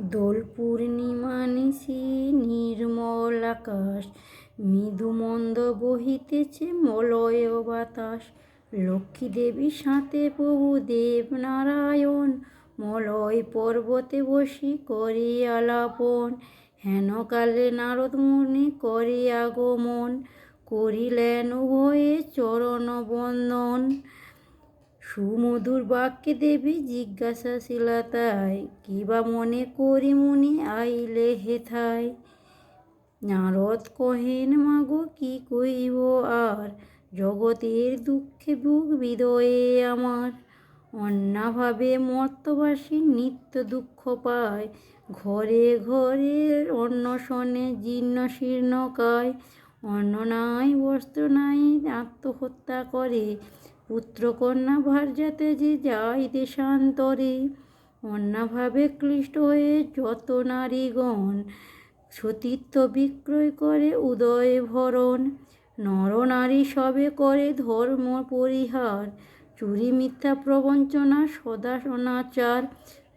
দোল পূর্ণিমা নিশি, নির্মল আকাশ মৃদু মন্দ বহিতেছে মলয় বাতাস। লক্ষ্মী দেবী সাথে প্রভু দেব নারায়ণ, মলয় পর্বতে বসি করে আলাপন। হেন কালে নারদ মুনি করে আগমন, করিলেন উভয়ে চরণ বন্দন। সুমধুর বাক্যে দেবী জিজ্ঞাসাশীলা তাই, কিবা মনে করি মুনি আইলে হেথায় নারদ কহেন, মাগো, কি কইব আর? জগতের দুঃখে বুক বিদয়ে আমার। অন্যাভাবে মর্তবাসী নিত্য দুঃখ পায়। ঘরে ঘরে অন্নশনে জীর্ণ শীর্ণকায় অন্ন নাই, বস্ত্র নাই, আত্মহত্যা করে। পুত্রকন্যা ভার্যাতে যে যায় দেশান্তরে অন্যভাবে ক্লিষ্ট হয়ে যত নারীগণ সতীত্ব বিক্রয় করে উদয় ভরণ, নরনারী সবে করে ধর্ম পরিহার, চুরি মিথ্যা প্রবঞ্চনা সদা অনাচার,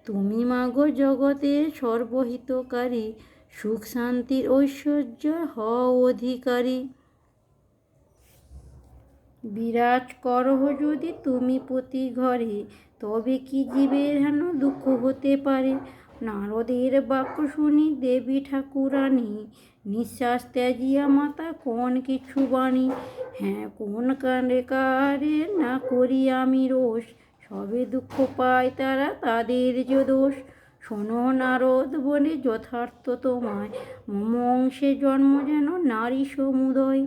তুমি মাগো জগতের সর্বহিতকারী, সুখ শান্তির ঐশ্বর্য হ অধিকারী। বিরাজ করহ যদি তুমি প্রতি ঘরে, তবে কি জীবের হেন দুঃখ হতে পারে? নারদের বাক্য শুনি দেবী ঠাকুরানী, নিঃশ্বাস ত্যাজিয়া মাতা কোন কিছু বাণী? হ্যাঁ কোন কাণ্ডে কারে না করি আমি রোষ, সবে দুঃখ পায় তারা তাদের যে দোষ। শোনো নারদ বলে যথার্থ তোমায়, মম অংশে জন্ম যেন নারী সমুদয়।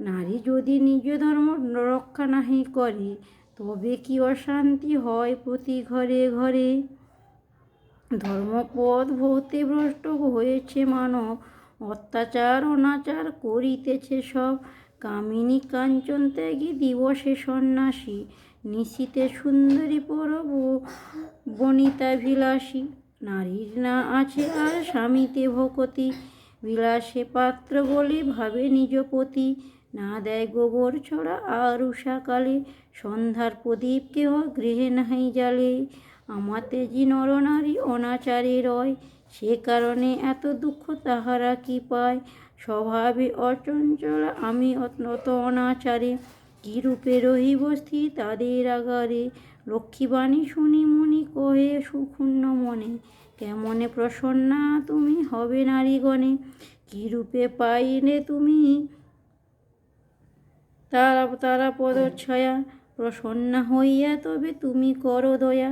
নারী যদি নিজ ধর্ম রক্ষা নাহি করে, তবে কি অশান্তি হয় প্রতি ঘরে ঘরে? ধর্মপদ ভৌতে ভ্রষ্ট হয়েছে মানব, অত্যাচার অনাচার করিতেছে সব। কামিনী কাঞ্চন ত্যাগী দিবসে সন্ন্যাসী, নিশীতে সুন্দরী পরব বনিতাভিলাষী। নারীর না আছে আর স্বামীতে ভকতি, বিলাসে পাত্র বলে ভাবে নিজপতি না দেয় গোবর ছড়া আর উষাকালে সন্ধ্যার প্রদীপ কেহ গৃহে নাহি জালে। আমাতে যে নরনারী অনাচারে রয়, সে কারণে এত দুঃখ তাহারা কি পায়? স্বভাবে অচঞ্চল, আমি অত অনাচারে। কি রূপে রহিব স্থির তাদের আগারে? লক্ষ্মীবাণী শুনি মুনি কহে সুক্ষুণ্ণ মনে, কেমনে প্রসন্না তুমি হবে নারীগণে? কি রূপে পাইলে তুমি তারা তারা পদচ্ছয়া প্রসন্না হইয়া তবে তুমি করো দয়া।